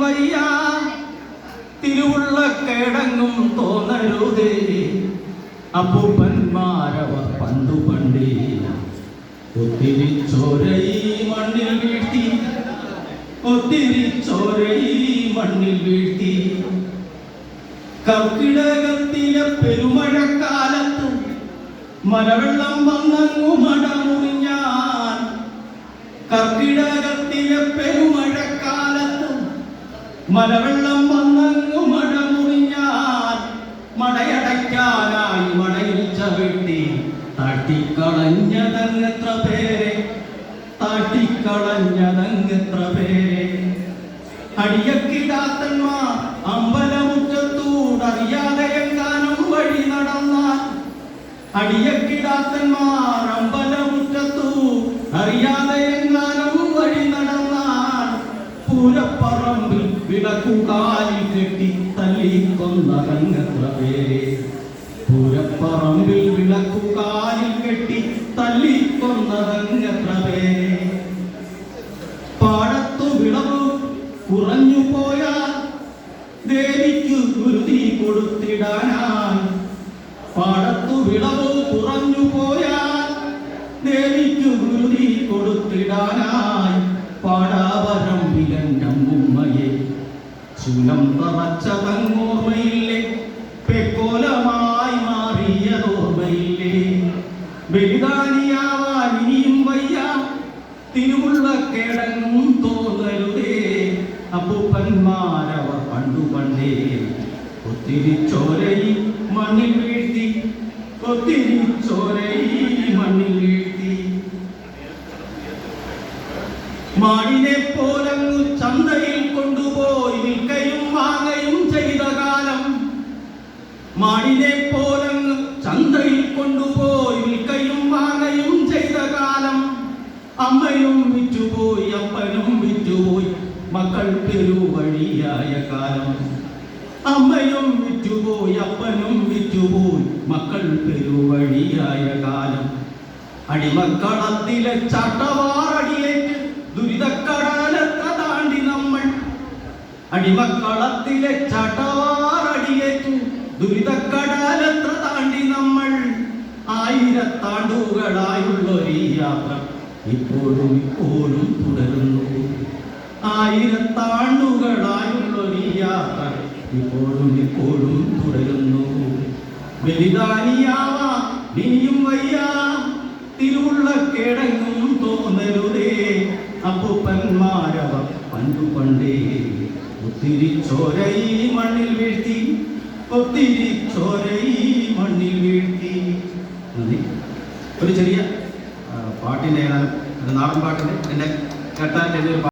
വയ്യ തിരുവുള്ള കേടങ്ങും തോന്നരുതേ. അപ്പൂപ്പന്മാരവർ പണ്ടു പണ്ടേ. ഒത്തിരി ചോരയി മണ്ണിൽ വീഴ്ത്തി. ഒത്തിരി ചോരയി മണ്ണിൽ വീഴ്ത്തി. കർക്കിടകത്തിലെ പെരുമഴക്കാലത്ത് മലവെള്ളം വന്നങ്ങു മടമുറിഞ്ഞാൻ കർക്കിടകത്തിലെ മലവെള്ളം വന്നങ്ങു മടമുറിഞ്ഞാൻ മടയടയ്ക്കാനായി മടയിൽ ചവിട്ടി തട്ടിക്കളഞ്ഞതങ്ങെത്ര പേരെ? തട്ടിക്കളഞ്ഞതങ്ങെത്ര പേരെ? അടിയക്കിടാത്തന്മാർ അമ്പലമുറ്റത്തൂടറിയാതെ എങ്ങാനും വഴി നടന്നാൽ അടിയക്കിടാത്തന്മാർ അമ്പലമുറ്റത്തു വിളക്കുകാലിൽ കെട്ടി തല്ലിക്കൊന്നതങ്ങത്ര പേരെ പൂരപ്പറമ്പിൽ വിളക്കുകാലിൽ കെട്ടി തല്ലിക്കൊന്നതങ്ങത്ര പേരെ പാടത്തു വിളവ് കുറഞ്ഞു പോയാൽ ദേവിക്കു ഗുരുതി കൊടുത്തിടാനായി. പാടത്തു വിളവ് കുറഞ്ഞു പോയാൽ ദേവിക്കു ഗുരുതി കൊടുത്തിടാനായി. പാടാവരമ്പിലമ്മയെ ശൂലം തറച്ചതങ്ങോർമ്മയില്ലേ പെക്കോലമായി മാറിയതോർമ്മയില്ലേ? ബലിദാനിയാവാൻ ഇനിയും വയ്യ. തിരുവുള്ള കേടങ്ങും തോന്നരുതേ. അപ്പൂപ്പന്മാരവർ പണ്ടു പണ്ടേ ഒത്തിരി ചോരയി മണ്ണിൽ വീഴ്ത്തി. ഒത്തിരി ചോരയി മണ്ണിൽ വീഴ്ത്തി. മാടിനെ പോലങ്ങു ചന്തയിൽ മാടിനെ പോലങ്ങ് ചന്തയിൽ കൊണ്ടുപോയി വിൽക്കയും വാങ്ങയും ചെയ്ത കാലം. അമ്മയും വിറ്റുപോയി അപ്പനും വിറ്റുപോയി മക്കൾ പെരുവഴിയായ കാലം. അമ്മയും വിറ്റുപോയി അപ്പനും വിറ്റുപോയി മക്കൾ പെരുവഴിയായ കാലം. അടിമക്കളത്തിലെ ചട്ടവാറടിയേറ്റ് ദുരിതക്കടാലത്ത താണ്ടി നമ്മൾ. അടിമക്കളത്തിലെ ചട്ടവാറടിയേറ്റു ദുരിതക്കടലത്ര താണ്ടി നമ്മൾ? ആയിരത്താണ്ടുകളായുള്ള ഒരു യാത്ര ഇപ്പോഴും ഇപ്പോഴും തുടരുന്നു. ആയിരത്താണ്ടുകളായുള്ള ഒരു യാത്ര ഇപ്പോഴും ഇപ്പോഴും തുടരുന്നു. ബലിദാനിയാവ നീയും വയ്യ. തിരുവുള്ള കേടങ്ങും തോന്നരുതേ. അപ്പൂപ്പന്മാരവ പണ്ടു പണ്ടേ ഒത്തിരി ചോരയി മണ്ണിൽ വീഴ്ത്തി മണ്ണിൽ വീഴ്ത്തി നന്ദി. ഒരു ചെറിയ പാട്ടിന്റെ ഏതാനും നാടൻ പാട്ടിന്റെ എന്റെ കേട്ടാൽ എന്റെ